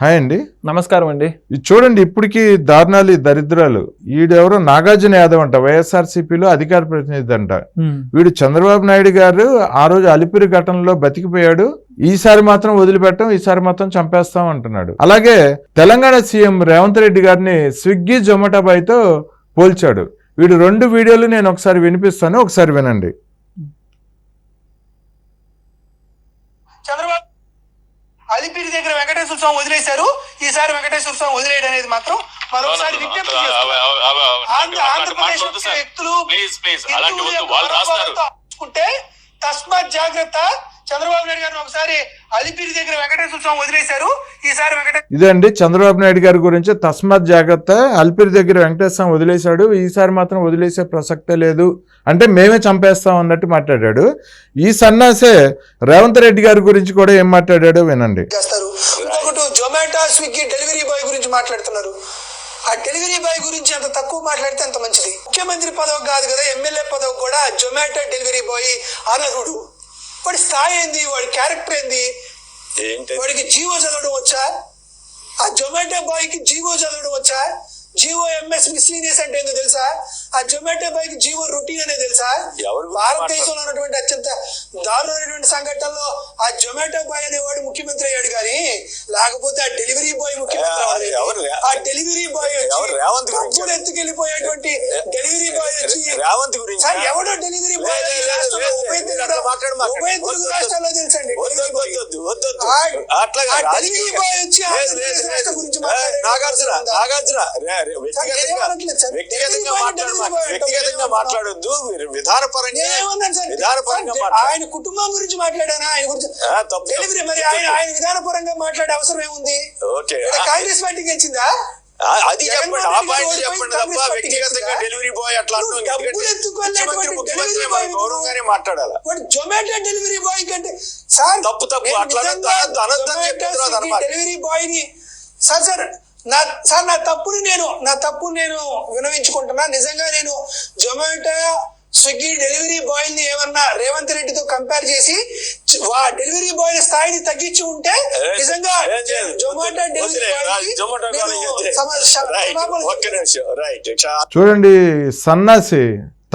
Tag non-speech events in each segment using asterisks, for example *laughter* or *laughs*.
Hi అండి. నమస్కారం అండి. ఇది చూడండి ఇప్పటికి దారుణాలు దరిద్రాలు. ఈడెవరో నాగార్జున యాదవ్ అంట వైఎస్ఆర్సీపీలో అధికార ప్రతినిధి అంట. వీడు చంద్రబాబు నాయుడు గారు ఆ రోజు అలిపిరి ఘటనలో బతికిపోయాడు. ఈసారి మాత్రం వదిలిపెట్టం ఈసారి మాత్రం చంపేస్తాం అంటున్నాడు. అలాగే తెలంగాణ సీఎం రేవంత్ రెడ్డి గారిని స్విగ్గీ జొమాటో బాయ్తో పోల్చాడు. వీడు రెండు వీడియోలు నేను ఒకసారి వినిపిస్తాను ఒకసారి వినండి చంద్రబాబు అలిపిరి దగ్గర వెంకటేశ్వర స్వామి వదిలేశారు. ఈసారి వెంకటేశ్వర స్వామి వదిలేయడం అనేది మాత్రం మరొకసారి విజ్ఞప్తి ఆంధ్రప్రదేశ్ వ్యక్తులు తస్మాత్ జాగ్రత్త చంద్రబాబు నాయుడు గారిని ఒకసారి అలిపిరి దగ్గర వెంకటేశ్వర స్వామి వదిలేశారు. ఈసారి వెంకటేశ్వర ఇదే అండి చంద్రబాబు నాయుడు గారి గురించి తస్మాత్ జాగ్రత్త అల్పిరి దగ్గర వెంకటేశ్వరం వదిలేశాడు. ఈసారి మాత్రం వదిలేసే ప్రసక్తే లేదు. అంటే మేమే చంపేస్తాం అన్నట్టు మాట్లాడాడు. ఈ సన్నాసే రేవంత్ రెడ్డి గారి గురించి కూడా ఏం మాట్లాడాడో వినండి. జొమాటో స్విగ్గీ డెలివరీ బాయ్ గురించి మాట్లాడుతున్నారు. ఆ డెలివరీ బాయ్ గురించి అంత తక్కువ మాట్లాడితే అంత మంచిది. ముఖ్యమంత్రి పదవి కాదు కదా ఎమ్మెల్యే పదవి కూడా జొమాటో డెలివరీ బాయ్ అనర్హుడు వాడి స్థాయి ఏంది? వాడి క్యారెక్టర్ ఏంది? వాడికి జీవో చదవడం వచ్చా? ఆ జొమాటో బాయ్కి జీవో చదవడం వచ్చా? జీవో ఎంఎస్ మిస్లీనియస్ అంటే ఏందో తెలుసా? ఆ జొమాటో బాయ్కి జీవో రొటీన్ అనేది తెలుసా భారతదేశంలో ఉన్నటువంటి అత్యంత దారుణమైనటువంటి సంఘటనలో ఆ జొమాటో బాయ్ అనేవాడు ముఖ్యమంత్రి అయ్యాడు కానీ లేకపోతే ఆ డెలివరీ బాయ్ ముఖ్యమంత్రి ఆ, డెలివరీ బాయ్ ఎవరు రేవంత్ గురించి? డబ్బులు ఎత్తుకెళ్ళిపోయేటువంటి డెలివరీ బాయ్ వచ్చి రేవంత్ గురించి? ఎవడో డెలివరీ బాయ్ ఉభయ తెలుగు. ఉభయ తెలుగు రాష్ట్రాల్లో తెలుసండి డెలివరీ బాయ్ వచ్చి నాగార్జున? నాగార్జున వ్యక్తిగతంగా సార్. వ్యక్తిగతంగా? మాట్లాడొద్దు విధానపరంగా? విధానపరంగా ఆయన కుటుంబం గురించి మాట్లాడానా ఆయన గురించి. మరి ఆయన ఆయన విధానపరంగా మాట్లాడే అవసరం ఏముంది ఓకే కాంగ్రెస్ పార్టీకి వచ్చిందా ఆ, అది చెప్పండి ఆ పాయింట్ చెప్పండి తప్ప వ్యక్తిగతంగా డెలివరీ బాయ్ అట్లా ముఖ్యమంత్రి గౌరవంగానే మాట్లాడాలి జొమాటో డెలివరీ బాయ్ కంటే సార్ తప్పు, తప్పు. అట్లా. డెలివరీ బాయ్ని సార్ సార్ నా సార్ నా తప్పుని నేను నా తప్పుని నేను వినవించుకుంటున్నా. నిజంగా నేను జొమాటో స్విగ్గీ డెలివరీ బాయ్ని ఏమన్నా రేవంత్ రెడ్డితో కంపేర్ చేసి వా డెలివరీ బాయ్ స్థాయిని తగ్గించి ఉంటే నిజంగా. జొమాటో డెలివరీ చూడండి సన్నాసి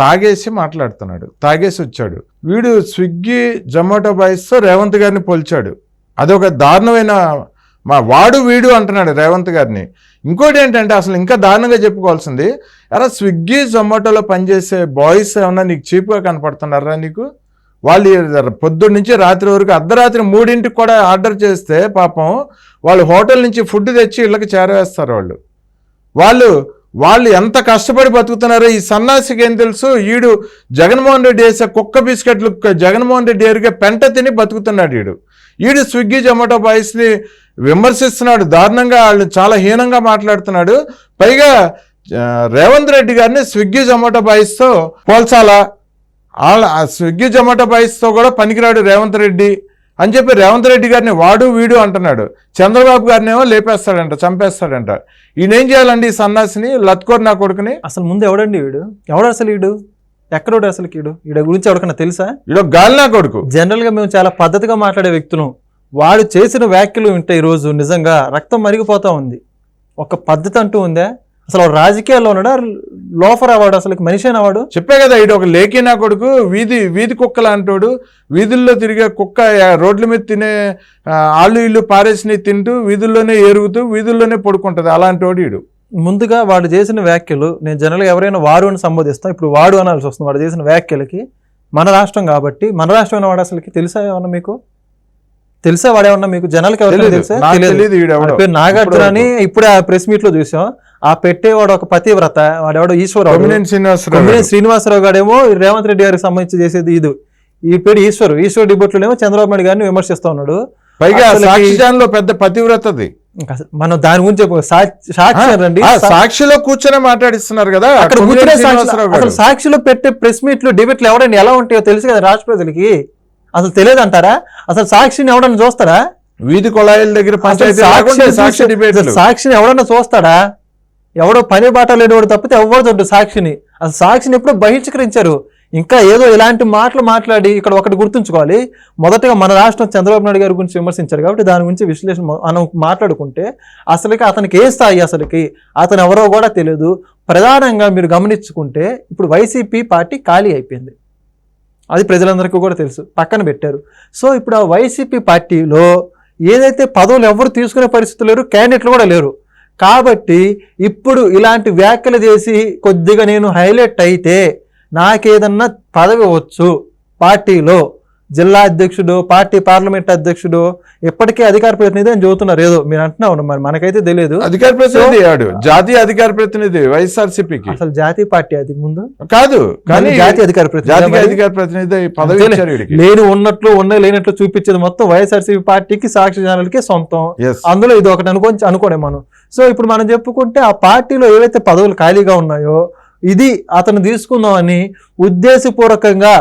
తాగేసి మాట్లాడుతున్నాడు. తాగేసి వచ్చాడు. వీడు స్విగ్గీ జొమాటో బాయ్స్తో రేవంత్ గారిని పోల్చాడు. అదొక దారుణమైన మా వాడు వీడు అంటున్నాడు రేవంత్ గారిని. ఇంకోటి ఏంటంటే అసలు ఇంకా దారుణంగా చెప్పుకోవాల్సింది ఎరా స్విగ్గీ జొమాటోలో పనిచేసే బాయ్స్ ఏమన్నా నీకు చీప్గా కనపడుతున్నారా నీకు? వాళ్ళు పొద్దున్న నుంచి రాత్రి వరకు అర్ధరాత్రి మూడింటికి కూడా ఆర్డర్ చేస్తే పాపం వాళ్ళు హోటల్ నుంచి ఫుడ్ తెచ్చి ఇళ్ళకి చేరవేస్తారు వాళ్ళు. వాళ్ళు వాళ్ళు ఎంత కష్టపడి బతుకుతున్నారో ఈ సన్నాసికి ఏం తెలుసు? ఈడు జగన్మోహన్ రెడ్డి వేసే కుక్క బిస్కెట్లు జగన్మోహన్ రెడ్డి ఎరిగే పెంట తిని బతుకుతున్నాడు ఈడు. ఈడు స్విగ్గీ జొమాటో బాయ్స్ని విమర్శిస్తున్నాడు. దారుణంగా వాళ్ళు చాలా హీనంగా మాట్లాడుతున్నాడు. పైగా రేవంత్ రెడ్డి గారిని స్విగ్గీ జొమాటో బాయ్స్తో పోల్చాలా. వాళ్ళ ఆ స్విగ్గీ జొమాటో బాయ్స్తో కూడా పనికిరాడు రేవంత్ రెడ్డి అని చెప్పి రేవంత్ రెడ్డి గారిని వాడు వీడు అంటున్నాడు. చంద్రబాబు గారిని ఏమో లేపేస్తాడంట చంపేస్తాడంట. ఈయనేం చేయాలండి ఈ సన్నాసిని? లత్కోర్ నా కొడుకుని? అసలు ముందు ఎవడండి వీడు? ఎవడు అసలు వీడు? ఎక్కడోడు అసలు వీడు? వీడి గురించి ఎవరికైనా తెలుసా? ఈడో గాలి నా కొడుకు. జనరల్గా మేము చాలా పద్ధతిగా మాట్లాడే వ్యక్తులం. వాడు చేసిన వ్యాఖ్యలు వింటే ఈరోజు నిజంగా రక్తం మరిగిపోతా ఉంది. ఒక పద్ధతి అంటూ ఉందా అసలు రాజకీయాల్లో ఉన్నాడా? లోఫర్ అవాడు అసలు మనిషి అవాడు చెప్పే కదా ఈడు ఒక లేఖీ నా కొడుకు వీధి వీధి కుక్కలు అంటాడు వీధుల్లో తిరిగే కుక్క రోడ్ల మీద తినే ఆళ్ళు ఇల్లు పారేసినవి తింటూ వీధుల్లోనే ఎరుగుతూ వీధుల్లోనే పడుకుంటుంది. అలాంటి వాడు ఈడు. ముందుగా వాడు చేసిన వ్యాఖ్యలు నేను జనరల్గా ఎవరైనా వాడు అని సంబోధిస్తాం ఇప్పుడు వాడు అనాల్సి వస్తుంది వాడు చేసిన వ్యాఖ్యలకి. మన రాష్ట్రం కాబట్టి మన రాష్ట్రమైన వాడు అసలుకి తెలుసా ఏమన్నా మీకు? తెలుసా వాడు ఏమన్నా మీకు? జనాలకి నాకు తెలియదు. నాగార్జున అని. ఇప్పుడే ఆ ప్రెస్ మీట్లో చూసాం. ఆ పెట్టేవాడు ఒక పతివ్రత వాడెవడో ఈశ్వరరావు. శ్రీనివాసరావు. శ్రీనివాసరావు గారేమో రేవంత్ రెడ్డి గారికి సంబంధించి చేసేది ఇది. ఈ పేరు ఈశ్వర్. ఈశ్వర్ డిబేట్లోనేమో చంద్రబాబు నాయుడు గారిని విమర్శిస్తా ఉన్నాడు. పైగా పెద్ద పతివ్రతది. మనం దాని గురించి. సాక్షి సాక్షి రండి. సాక్షిలో కూర్చొని మాట్లాడిస్తున్నారు కదా అక్కడ కూర్చునే సాక్షిలో పెట్టే ప్రెస్ మీట్లు డిబేట్లు ఎవరైనా ఎలా ఉంటాయో తెలుసు కదా రాష్ట్ర ప్రజలకి. అసలు తెలియదు అంటారా అసలు సాక్షిని ఎవడన్నా చూస్తారా? వీధి కొళాయిల దగ్గర సాక్షిని ఎవడన్నా చూస్తాడా? ఎవడో పని బాట లేనివాడు తప్పితే ఎవరు చూడు సాక్షిని. అసలు సాక్షిని ఎప్పుడో బహిష్కరించారు. ఇంకా ఏదో ఇలాంటి మాటలు మాట్లాడి ఇక్కడ ఒకటి గుర్తుంచుకోవాలి. మొదటగా మన రాష్ట్రం చంద్రబాబు నాయుడు గారి గురించి విమర్శించారు కాబట్టి దాని గురించి విశ్లేషణ మనం మాట్లాడుకుంటే అసలుకి అతనికి ఏ స్థాయి అసలుకి అతను ఎవరో కూడా తెలియదు. ప్రధానంగా మీరు గమనించుకుంటే ఇప్పుడు వైసీపీ పార్టీ ఖాళీ అయిపోయింది. అది ప్రజలందరికీ కూడా తెలుసు. పక్కన పెట్టారు. సో ఇప్పుడు ఆ వైసీపీ పార్టీలో ఏదైతే పదవులు ఎవరు తీసుకునే పరిస్థితులు లేరు క్యాండిడేట్లు కూడా లేరు. కాబట్టి ఇప్పుడు ఇలాంటి వ్యాఖ్యలు చేసి కొద్దిగా నేను హైలైట్ అయితే నాకేదన్నా పదవి వచ్చు పార్టీలో జిల్లా అధ్యక్షుడు పార్టీ పార్లమెంట్ అధ్యక్షుడు ఇప్పటికే అధికార ప్రతినిధి అని చెబుతున్నారు. ఏదో మీరు అంటున్నావు మరి మనకైతే తెలియదు. అధికార ప్రతినిధి ఆడు జాతీయ అధికార ప్రతినిధి వైఎస్ఆర్సీపీకి. అసలు జాతీయ పార్టీ అది ముందు? కాదు కానీ జాతీయ అధికార ప్రతినిధి? అధికార ప్రతినిధి పదవి లేని ఉన్నట్లు ఉన్న లేనట్లు చూపించేది మొత్తం వైఎస్ఆర్సీపీ పార్టీకి సాక్షి ఛానల్కి సొంతం. అందులో ఇది ఒకటి అనుకో అనుకోనే మనం. సో ఇప్పుడు మనం చెప్పుకుంటే ఆ పార్టీలో ఏవైతే పదవులు ఖాళీగా ఉన్నాయో ఇది అతను తీసుకుందామని ఉద్దేశపూర్వకంగా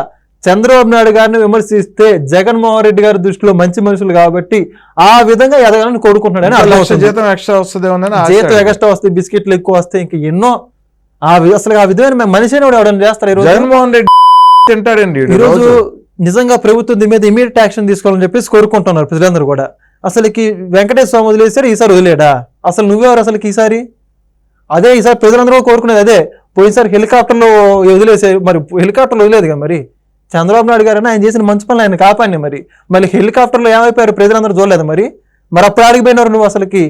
చంద్రబాబు నాయుడు గారిని విమర్శిస్తే జగన్మోహన్ రెడ్డి గారి దృష్టిలో మంచి మనుషులు కాబట్టి ఆ విధంగా ఎదగాలని కోరుకుంటున్నాడని. జీతం ఎక్స్ట్రా. జీతం వస్తాయి బిస్కెట్లు ఎక్కువ వస్తాయి ఇంకా ఎన్నో ఆ అసలు ఆ విధమైన ఎవడన్నా చేస్తారు జగన్మోహన్ రెడ్డి తింటాడండి ఈరోజు రోజు. నిజంగా ప్రభుత్వం దీని మీద ఇమీడియట్ యాక్షన్ తీసుకోవాలని చెప్పేసి కోరుకుంటున్నారు ప్రజలందరూ కూడా అసలుకి వెంకటేశ్వర స్వామి వదిలేశారు ఈసారి వదిలేడా అసలు నువ్వెవరు అసలుకి ఈసారి అదే ఈసారి ప్రజలందరూ కోరుకునేది అదే పోయినసారి హెలికాప్టర్లో వదిలేసే మరి హెలికాప్టర్లో వదిలేదు కదా మరి చంద్రబాబు నాయుడు గారు ఆయన చేసిన మంచి పనులు ఆయన కాపాడి మరి. మళ్ళీ హెలికాప్టర్లో ఏమైపోయారు? ప్రజలందరూ చూడలేదు మరి? మరి అప్పుడు ఆడిపోయినారు నువ్వు అసలుకి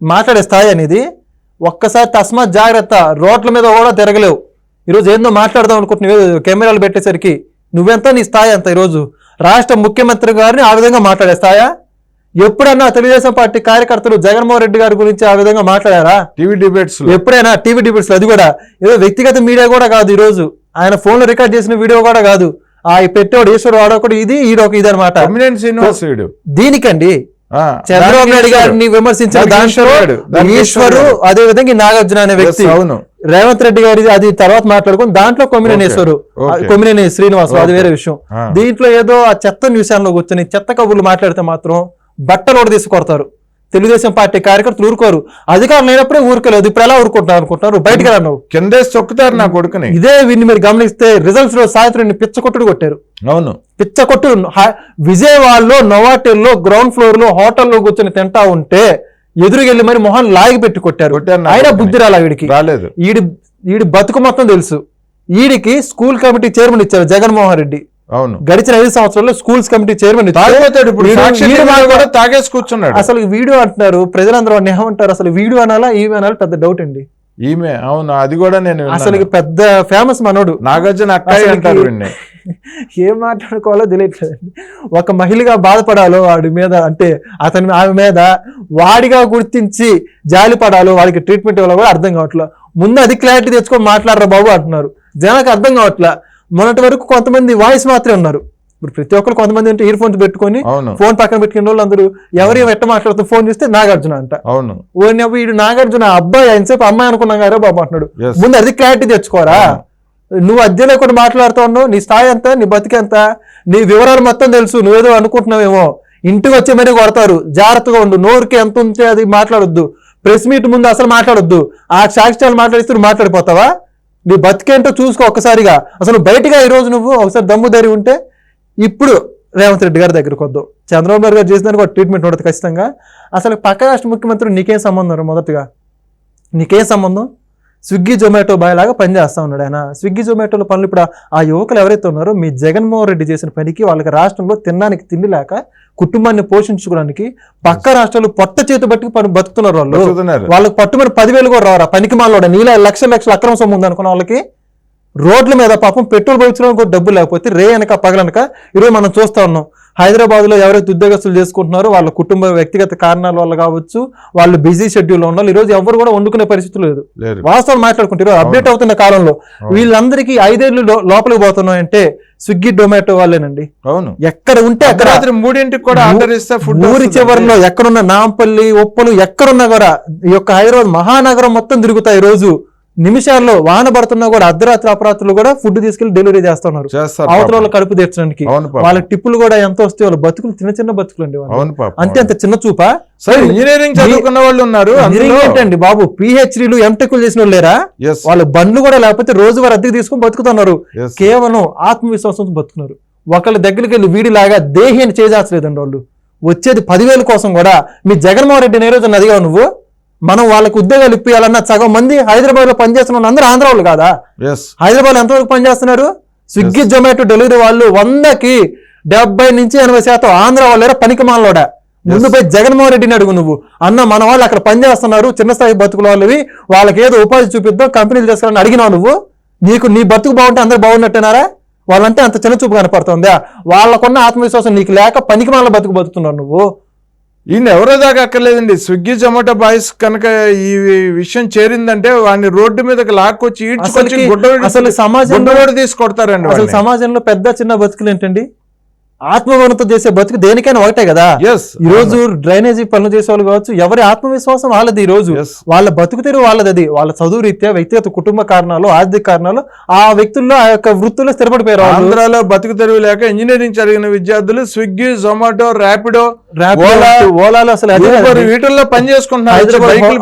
మాట్లాడే స్థాయి అనేది ఒక్కసారి తస్మాత్ జాగ్రత్త రోడ్ల మీద కూడా తిరగలేవు. ఈరోజు ఏందో మాట్లాడదాం అనుకుంటున్నావు కెమెరాలు పెట్టేసరికి. నువ్వెంత నీ స్థాయి ఎంత ఈరోజు? రాష్ట్ర ముఖ్యమంత్రి గారిని ఆ విధంగా మాట్లాడే స్థాయా? ఎప్పుడన్నా తెలుగుదేశం పార్టీ కార్యకర్తలు జగన్మోహన్ రెడ్డి గారి గురించి ఆ విధంగా మాట్లాడారా? టీవీ డిబేట్స్ ఎప్పుడైనా టీవీ డిబేట్స్ అది కూడా. ఏదో వ్యక్తిగత మీడియా కూడా కాదు ఈ రోజు ఆయన ఫోన్లో రికార్డ్ చేసిన వీడియో కూడా కాదు ఆ పెట్టేవాడు ఈశ్వరు వాడొకడు ఇది ఈడొక ఇది అనమాట దీనికండి చంద్రబాబు నాయుడు ఈశ్వరుడు. గారిని విమర్శించిన దాంట్లో ఈశ్వరుడు. ఈశ్వరు ఈశ్వరుడు. అదే విధంగా నాగార్జున అనే వ్యక్తి అవును రేవంత్ రెడ్డి గారి అది తర్వాత మాట్లాడుకుని దాంట్లో Okay. కొమ్మినేని శ్రీనివాసు అది. వేరే విషయం. దీంట్లో ఏదో ఆ చెత్త విషయాల్లో కూర్చొని చెత్త కబుర్లు మాట్లాడితే మాత్రం బట్టలు కూడా తీసి కొడతారు తెలుగుదేశం పార్టీ కార్యకర్తలు ఊరుకోరు. అధికారం లేనప్పుడే ఊరుకోలేదు ఇప్పుడు ఎలా ఊరుకుంటున్నారు అనుకుంటున్నారు? బయటకు రా నువ్వు కిందేసి తొక్కుతారు నా కొడుకుని. ఇదే వీడిని మీరు గమనిస్తే రిజల్ట్స్లో సాయంత్రం పిచ్చ కొట్టుడు కొట్టారు. అవును. పిచ్చ కొట్టు హా- విజయవాడలో నోవాటెల్లో గ్రౌండ్ ఫ్లోర్లో హోటల్లో కూర్చొని తింటా ఉంటే ఎదురుకెళ్ళి మరి మొహన్ లాగి పెట్టి కొట్టారు. ఆయన. బుద్ధి రాలా వీడికి? రాలేదు. ఈడి ఈడి బతుకు మొత్తం తెలుసు. ఈడికి స్కూల్ కమిటీ చైర్మన్ ఇచ్చారు జగన్మోహన్ రెడ్డి. అవును. గడిచిన ఐదు సంవత్సరాల్లో స్కూల్స్ కమిటీ చైర్మన్ కూడా తాగేసి కూర్చున్నాడు అసలు వీడియో అంటున్నారు ప్రజలందరూ ఏమంటారు అసలు వీడియో అనాలా ఈమె అనాలా పెద్ద డౌట్ అండి. ఈమె అవును అది కూడా నేను. అసలు పెద్ద ఫేమస్ మనోడు. నాగార్జున అక్కాయి అసలుకి- అంటారు *laughs* ఏం మాట్లాడుకోవాలో తెలియట్లేదండి ఒక మహిళగా బాధపడాలో వాడి మీద అంటే అతని ఆమె మీద వాడిగా గుర్తించి జాలి పడాలో వాడికి ట్రీట్మెంట్ ఇవ్వాలో కూడా అర్థం కావట్లేదు ముందు అది క్లారిటీ తెచ్చుకొని మాట్లాడరా బాబు అంటున్నారు. జనానికి అర్థం కావట్లే. మొన్నటి వరకు కొంతమంది వాయిస్ మాత్రమే ఉన్నారు. ఇప్పుడు ప్రతి ఒక్కరు కొంతమంది అంటే ఇయర్ ఫోన్స్ పెట్టుకొని ఫోన్ పక్కన పెట్టుకునే వాళ్ళు అందరూ ఎవరు ఎట్ట మాట్లాడుతూ ఫోన్ చేస్తే నాగార్జున అంట. అవును. ఓ నవ్వు వీడు నాగార్జున అబ్బాయి ఎంతసేపు అమ్మాయి అనుకున్నాం గారే బాబు అంటున్నాడు. ముందు అది క్లారిటీ తెచ్చుకోరా. నువ్వు అద్దెలో కూడా మాట్లాడుతూ ఉన్నావు నీ స్థాయి ఎంత నీ బతికెంత నీ వివరాలు మొత్తం తెలుసు నువ్వేదో అనుకుంటున్నావేమో. ఇంటికి వచ్చి మరీ కొడతారు. జాగ్రత్తగా ఉండు. నోరుకి ఎంత ఉంటే అది మాట్లాడొద్దు. ప్రెస్ మీట్ ముందు అసలు మాట్లాడొద్దు. ఆ సాక్ష్యాలు మాట్లాడిస్తే నువ్వు మాట్లాడిపోతావా? నీ బతికేంటో చూసుకో ఒక్కసారిగా. అసలు బయటగా ఈ రోజు నువ్వు ఒకసారి దమ్ము ధరి ఉంటే ఇప్పుడు రేవంత్ రెడ్డి గారి దగ్గరకు వద్దు. చంద్రబాబు నాయుడు గారు చేసిన దానికి ఒక ట్రీట్మెంట్ ఉండదు ఖచ్చితంగా. అసలు పక్క రాష్ట్ర ముఖ్యమంత్రి నీకేం సంబంధం రా మొదటగా? నీకేం సంబంధం? స్విగ్గీ జొమాటో బాయ్ లాగా పనిచేస్తా ఉన్నాడు ఆయన. స్విగ్గీ జొమాటోలో పనులు ఇప్పుడు ఆ- యువకులు ఎవరైతే ఉన్నారో మీ జగన్మోహన్ రెడ్డి చేసిన పనికి వాళ్ళకి రాష్ట్రంలో తినడానికి తిండి లేక కుటుంబాన్ని పోషించుకోవడానికి పక్క రాష్ట్రాలు పొట్ట చేతి బట్టి పని బతుకుతున్నారు వాళ్ళు. వాళ్ళకి పట్టుమని పదివేలు కూడా రావరా పనికి మాలోడ? నీళ్ళ లక్షల లక్షల అక్రమ సొమ్ము ఉంది అనుకున్న వాళ్ళకి రోడ్ల మీద పాపం పెట్రోల్ పోయించడానికి కూడా డబ్బు లేకపోతే రే అనక పగలనక ఈరోజు మనం చూస్తా ఉన్నాం. హైదరాబాద్లో ఎవరైతే ఉద్యోగస్తులు చేసుకుంటున్నారో వాళ్ళ కుటుంబ వ్యక్తిగత కారణాల వల్ల కావచ్చు వాళ్ళు బిజీ షెడ్యూల్ ఉన్నారు. ఈ రోజు ఎవరు కూడా వండుకునే పరిస్థితి లేదు. వాస్తవం మాట్లాడుకుంటే ఈరోజు అప్డేట్ అవుతున్న కాలంలో వీళ్ళందరికీ ఐదేళ్ళు లో- లోపలికి పోతున్నాయంటే స్విగ్గీ డొమాటో వాళ్ళేనండి. అవును. ఎక్కడ ఉంటే అక్కడ రాత్రి మూడింటికి కూడా ఆర్డర్ ఇస్తే ఫుడ్ ఊరి చివరిలో ఎక్కడున్న నాంపల్లి ఉప్పలు ఎక్కడున్నా కూడా ఈ యొక్క హైదరాబాద్ మహానగరం మొత్తం తిరుగుతాయి ఈ రోజు నిమిషాల్లో వాన పడుతున్నా కూడా అర్ధరాత్రి అపరాత్రులు కూడా ఫుడ్ తీసుకెళ్ళి డెలివరీ చేస్తున్నారు. అవతల. వాళ్ళ కడుపు తీర్చడానికి. వాళ్ళ టిప్పులు కూడా ఎంత వస్తే వాళ్ళ బతుకులు చిన్న చిన్న బతుకులు అండి అంతే అంత చిన్న చూపా. సరే ఇంజనీరింగ్ చదువుకున్న వాళ్ళు ఉన్నారు ఏంటండి బాబు? పిహెచ్డీలు ఎంటెక్లు చేసిన వాళ్ళు లేరా? వాళ్ళ బండ్లు కూడా లేకపోతే రోజు వారు అద్దెకి తీసుకొని బతుకుతున్నారు. కేవలం ఆత్మవిశ్వాసంతో బతుకున్నారు ఒకళ్ళ దగ్గరికి వెళ్ళి వీడిలాగా దేహి అని చేజార్చలేదండి వాళ్ళు. వచ్చేది పదివేల కోసం కూడా మీ జగన్మోహన్ రెడ్డి ఏ రోజు అదిగా నువ్వు? మనం వాళ్ళకి ఉద్యోగాలు ఇప్పించాలన్న సగం మంది హైదరాబాద్లో పనిచేస్తున్న వాళ్ళు అందరూ ఆంధ్ర వాళ్ళు కాదా హైదరాబాద్ ఎంతవరకు పనిచేస్తున్నారు? స్విగ్గీ జొమాటో డెలివరీ వాళ్ళు వందకి డెబ్బై నుంచి ఎనభై శాతం ఆంధ్ర వాళ్ళేరా పనికి మాలోడా ముందు పోయి జగన్మోహన్ రెడ్డిని అడుగు నువ్వు. అన్న మన వాళ్ళు అక్కడ పనిచేస్తున్నారు చిన్న స్థాయి బతుకుల వాళ్ళవి. వాళ్ళకి ఏదో ఉపాధి చూపిద్దాం కంపెనీలు తీసుకురాని అడిగినావు నువ్వు. నీకు నీ బతుకు బాగుంటే అందరు బాగున్నట్టేనారా? వాళ్ళంటే అంత చిన్న చూపు కనపడుతుందా? వాళ్ళకున్న ఆత్మవిశ్వాసం నీకు లేక పనికి మాల బతుకు బతుకుతున్నావు నువ్వు. ఈయన ఎవరో దాకా అక్కర్లేదండి. స్విగ్గీ జొమాటో బాయ్స్ కనుక ఈ విషయం చేరిందంటే వాడిని రోడ్డు మీదకి లాక్కొచ్చి ఈడ్చుకొచ్చి అసలు సమాజంలో గుడ్డోడు తీసి కొడతారండి అసలు సమాజంలో పెద్ద చిన్న బతుకులు ఏంటండి? ఆత్మగౌరవంతో చేసే బతుకు దేనికైనా ఒకటే కదా ఈ రోజు డ్రైనేజీ పనులు చేసే వాళ్ళు కావచ్చు ఎవరి ఆత్మవిశ్వాసం వాళ్ళది ఈ రోజు. వాళ్ళ బతుకు తెరువు వాళ్ళది అది వాళ్ళ చదువు రీత్యా వ్యక్తిగత కుటుంబ కారణాలు ఆర్థిక కారణాలు ఆ వ్యక్తుల్లో ఆ యొక్క వృత్తిలో స్థిరపడిపోయారు. ఆంధ్రాలో బతుకు తెరువు లేక ఇంజనీరింగ్ చదివిన విద్యార్థులు Swiggy Zomato Rapido Rapido, Ola, ఓలాలో అసలు. వీటిల్లో పని చేసుకుంటున్నారు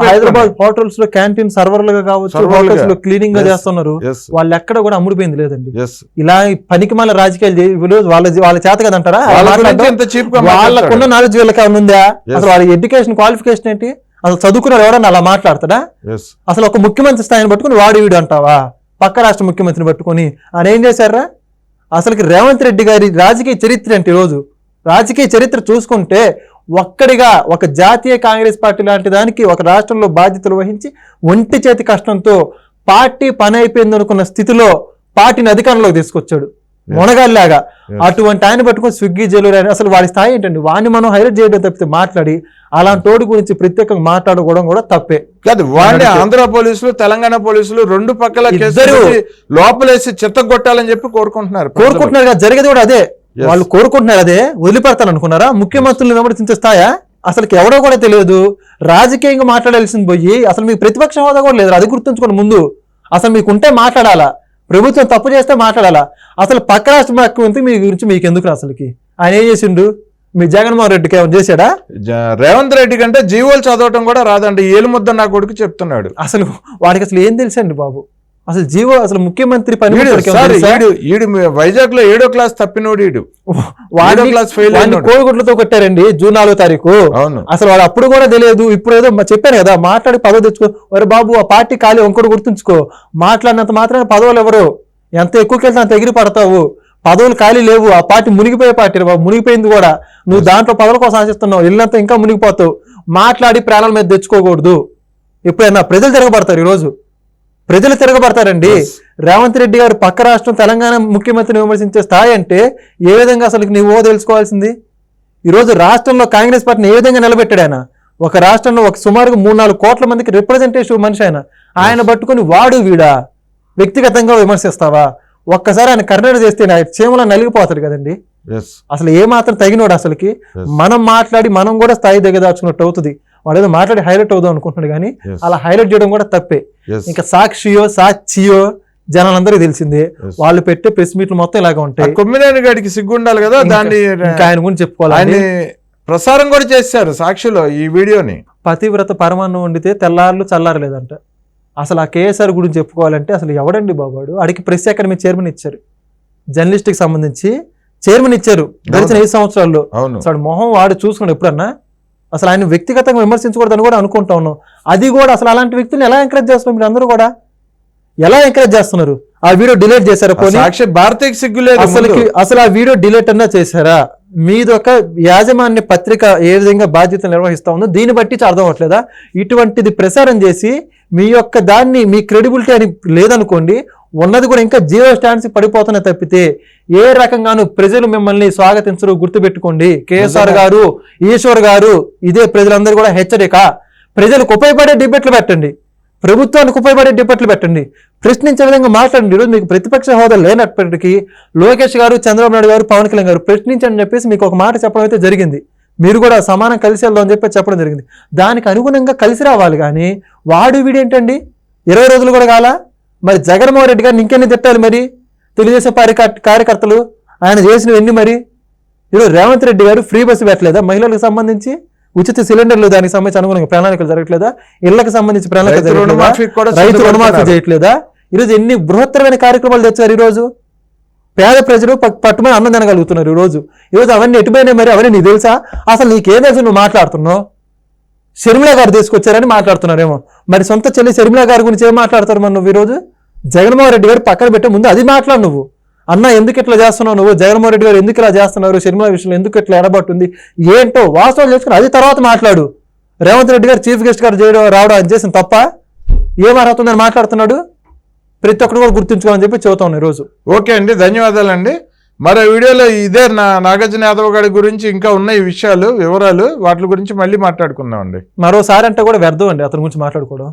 హైదరాబాద్ హోటల్స్లో క్యాంటీన్ సర్వర్లుగా కావచ్చు. హోటల్స్లో క్లీనింగ్గా. చేస్తున్నారు. వాళ్ళు ఎక్కడ కూడా అమ్ముడిపోయింది లేదండి ఇలా పనికి మళ్ళీ రాజకీయాలు వాళ్ళ వాళ్ళ చేత కదంటారా వాళ్ళకున్న. నాలెడ్జ్ వీళ్ళకి ఏమైనా ఉందా. అసలు వాళ్ళ ఎడ్యుకేషన్ క్వాలిఫికేషన్ ఏంటి? అసలు చదువుకున్నారు ఎవరన్నా అలా మాట్లాడతాడా? అసలు ఒక ముఖ్యమంత్రి స్థాయిని పట్టుకుని వాడు వీడు అంటావా? పక్క రాష్ట్ర ముఖ్యమంత్రిని పట్టుకొని ఆయన ఏం చేశారా? అసలుకి రేవంత్ రెడ్డి గారి రాజకీయ చరిత్ర అంటే ఈరోజు? రాజకీయ చరిత్ర చూసుకుంటే ఒక్కడిగా ఒక జాతీయ కాంగ్రెస్ పార్టీ లాంటి దానికి ఒక రాష్ట్రంలో బాధ్యతలు వహించి ఒంటి చేతి కష్టంతో పార్టీ పని అయిపోయింది అనుకున్న స్థితిలో పార్టీని అధికారంలోకి తీసుకొచ్చాడు. మునగాల్లాగా. అటువంటి ఆయన పట్టుకొని స్విగ్గీ జైలు అసలు వాడి స్థాయి ఏంటండి? వాడిని మనం హైలైట్ చేయడం తప్పితే మాట్లాడి అలాంటి వాడి గురించి ప్రత్యేకంగా మాట్లాడుకోవడం కూడా తప్పే. కాదు వాడిని ఆంధ్ర పోలీసులు తెలంగాణ పోలీసులు రెండు పక్కల లోపలేసి చెత్తగొట్టాలని చెప్పి కోరుకుంటున్నారు. కోరుకుంటున్నారు కదా జరిగేది కూడా అదే. వాళ్ళు కోరుకుంటున్నారు అదే వదిలిపెడతాను అనుకున్నారా ముఖ్యమంత్రులు విమర్శించే స్థాయా? అసలుకి ఎవడో కూడా తెలియదు. రాజకీయంగా మాట్లాడాల్సింది పోయి అసలు మీకు ప్రతిపక్ష హోదా కూడా లేదు? అది గుర్తుంచుకోండి ముందు. అసలు మీకు ఉంటే మాట్లాడాలా? ప్రభుత్వం తప్పు చేస్తే మాట్లాడాలా? అసలు పక్క రాష్ట్ర ముఖ్యమంత్రి మీ గురించి మీకు ఎందుకు అసలుకి? ఆయన ఏం చేసిండు? మీ జగన్మోహన్ రెడ్డికి ఏమైనా చేశాడా? రేవంత్ రెడ్డి కంటే జీవోలు చదవటం కూడా రాదండి. ఏలు ముద్ద నా కొడుకు చెప్తున్నాడు. అసలు వాడికి అసలు ఏం తెలుసండి బాబు? అసలు జీవో అసలు ముఖ్యమంత్రి పని వైజాగ్లో ఏడో క్లాస్ తప్పినోడు ఈడు. ఏడో క్లాస్ ఫెయిల్. కోడిగుడ్లతో కొట్టారండి జూన్ నాలుగో తారీఖు. అవును. అసలు వాడు అప్పుడు కూడా తెలియదు ఇప్పుడు ఏదో చెప్పాను కదా మాట్లాడి పదవి తెచ్చుకో. ఒరే బాబు ఆ పార్టీ ఖాళీ ఇంకోటి గుర్తుంచుకో. మాట్లాడినంత మాత్రాన పదవులు ఎవరు? ఎంత ఎక్కువకి వెళ్తే అంత ఎగిరి పడతావు. పదవులు ఖాళీ లేవు ఆ పార్టీ మునిగిపోయే పార్టీ బాబు మునిగిపోయింది కూడా. నువ్వు దాంట్లో పదవుల కోసం ఆశిస్తున్నావు వెళ్ళినంత ఇంకా మునిగిపోతావు. మాట్లాడి ప్రాణాల మీద తెచ్చుకోకూడదు. ఎప్పుడైనా ప్రజలు తిరగబడతారు ఈరోజు. ప్రజలు తిరగబడతారండి. రేవంత్ రెడ్డి గారు పక్క రాష్ట్రం తెలంగాణ ముఖ్యమంత్రిని విమర్శించే స్థాయి అంటే ఏ విధంగా అసలు నువ్వు తెలుసుకోవాల్సింది? ఈరోజు రాష్ట్రంలో కాంగ్రెస్ పార్టీని ఏ విధంగా నిలబెట్టాడు ఆయన? ఒక రాష్ట్రంలో ఒక సుమారుగా మూడు నాలుగు కోట్ల మందికి రిప్రజెంటేటివ్ మనిషి ఆయన. ఆయన పట్టుకొని వాడు వీడా? వ్యక్తిగతంగా విమర్శిస్తావా? ఒక్కసారి ఆయన కర్ణాటక చేస్తే ఆయన చీమల నలిగిపోతాడు కదండి. అసలు ఏ మాత్రం తగినోడు అసలుకి. మనం మాట్లాడి మనం కూడా స్థాయి దిగదార్చుకున్నట్టు అవుతుంది. వాడు ఏదో మాట్లాడి హైలైట్ అవుదాం అనుకుంటున్నాడు కానీ. అలా హైలైట్ చేయడం కూడా తప్పే. ఇంకా సాక్షియో సాక్షియో జనాలందరికీ తెలిసిందే. వాళ్ళు పెట్టే ప్రెస్ మీట్లు మొత్తం ఇలాగ ఉంటాయి. కొమ్మినేని గాడికి సిగ్గు ఉండాలి కదా దాన్ని ఆయన గురించి చెప్పుకోవాలి ప్రసారం కూడా చేశారు సాక్షిలో ఈ వీడియోని. పతివ్రత పరమాన్నం వండితే తెల్లారులు చల్లారలేదంట. అసలు ఆ కేఎస్ఆర్ గురించి చెప్పుకోవాలంటే అసలు ఎవడండి బాబాడు అడిగి ప్రెస్ అకాడమీ చైర్మన్ ఇచ్చారు. జర్నలిస్ట్కి సంబంధించి చైర్మన్ ఇచ్చారు. గడిచిన ఐదు సంవత్సరాల్లో. మొహం వాడు చూసుకుని ఎప్పుడన్నా? అసలు ఆయన వ్యక్తిగతంగా విమర్శించకూడదని కూడా అనుకుంటా ఉన్నాం. అది కూడా అసలు అలాంటి వ్యక్తులను ఎలా ఎంకరేజ్ చేస్తున్నారు మీరు అందరూ కూడా? ఎలా ఎంకరేజ్ చేస్తున్నారు? ఆ వీడియో డిలీట్ చేశారా పోనీ? భారతీయ సిగ్గు లేదు అసలుకి ముందు. అసలు ఆ వీడియో డిలీట్ అన్నా చేశారా? మీదొక యాజమాన్య పత్రిక ఏ విధంగా బాధ్యతలు నిర్వహిస్తా ఉందో దీన్ని బట్టి అర్థం అవట్లేదా ఇటువంటిది ప్రసారం చేసి మీ యొక్క దాన్ని మీ క్రెడిబిలిటీ అని లేదనుకోండి ఉన్నది కూడా ఇంకా జీరో స్టాండ్స్ పడిపోతున్న తప్పితే ఏ రకంగాను ప్రజలు మిమ్మల్ని స్వాగతించరు గుర్తుపెట్టుకోండి. కేఎస్ఆర్ గారు ఈశ్వర్ గారు ఇదే ప్రజలందరూ కూడా హెచ్చరిక. ప్రజలకు ఉపయోగపడే డిబేట్లు పెట్టండి. ప్రభుత్వానికి ఉపయోగపడే డిబేట్లు పెట్టండి. ప్రశ్నించే విధంగా మాట్లాడండి. ఈరోజు మీకు ప్రతిపక్ష హోదా లేనప్పటికీ లోకేష్ గారు చంద్రబాబు నాయుడు గారు పవన్ కళ్యాణ్ గారు ప్రశ్నించని చెప్పేసి మీకు ఒక మాట చెప్పడం అయితే జరిగింది. మీరు కూడా సమానం కలిసి వెళ్దాం అని చెప్పి చెప్పడం జరిగింది. దానికి అనుగుణంగా కలిసి రావాలి కానీ వాడు వీడేంటండి? ఇరవై రోజులు కూడా కాలా? మరి జగన్మోహన్ రెడ్డి గారిని ఇంకెన్ని తిట్టాలి మరి? తెలుగుదేశం పారి కార్యకర్తలు ఆయన చేసినవి ఎన్ని మరి ఈరోజు రేవంత్ రెడ్డి గారు ఫ్రీ బస్సు పెట్టలేదా? మహిళలకు సంబంధించి ఉచిత సిలిండర్లు దానికి సంబంధించి అనుగుణంగా ప్రణాళికలు జరగట్లేదా? ఇళ్ళకు సంబంధించి ప్రణాళిక రైతు. రుణమాఫీ చేయట్లేదా? ఈరోజు ఎన్ని బృహత్తరమైన కార్యక్రమాలు తెచ్చారు ఈరోజు? పేద ప్రజలు పట్టుమని అన్నం తినగలుగుతున్నారు ఈరోజు. ఈరోజు అవన్నీ ఎటుపోయినాయి మరి? అవన్నీ నీకు తెలుసా? అసలు నీకేం తెలుసు నువ్వు మాట్లాడుతున్నావు? షర్మిల గారు తీసుకొచ్చారని మాట్లాడుతున్నారేమో. మరి సొంత చెల్లి షర్మిల గారి గురించి ఏం మాట్లాడతారు మరి నువ్వు ఈరోజు? జగన్మోహన్ రెడ్డి గారు పక్కన పెట్టే ముందు అది మాట్లాడు నువ్వు. అన్న ఎందుకు ఇట్లా చేస్తున్నావు నువ్వు? జగన్మోహన్ రెడ్డి గారు ఎందుకు ఇలా చేస్తున్నారు? షర్మిల విషయంలో ఎందుకు ఇట్లా ఎడబట్టుంది ఏంటో వాస్తవాలు చేసుకుని అది తర్వాత మాట్లాడు. రేవంత్ రెడ్డి గారు చీఫ్ గెస్ట్ గారు చేయడం రావడం అది చేసిన తప్ప ఏం అర్హత ఉందని మాట్లాడుతున్నాడు? ప్రతి ఒక్కరు కూడా గుర్తుంచుకోవాలని చెప్పి చెబుతాను ఈరోజు. ఓకే అండి ధన్యవాదాలండి. మరో వీడియోలో ఇదే నా నాగార్జున యాదవ్ గారి గురించి ఇంకా ఉన్నాయి విషయాలు వివరాలు వాటి గురించి మళ్ళీ మాట్లాడుకుందాం అండి మరోసారి అంటే కూడా వ్యర్థం అండి అతని గురించి మాట్లాడుకోవడం.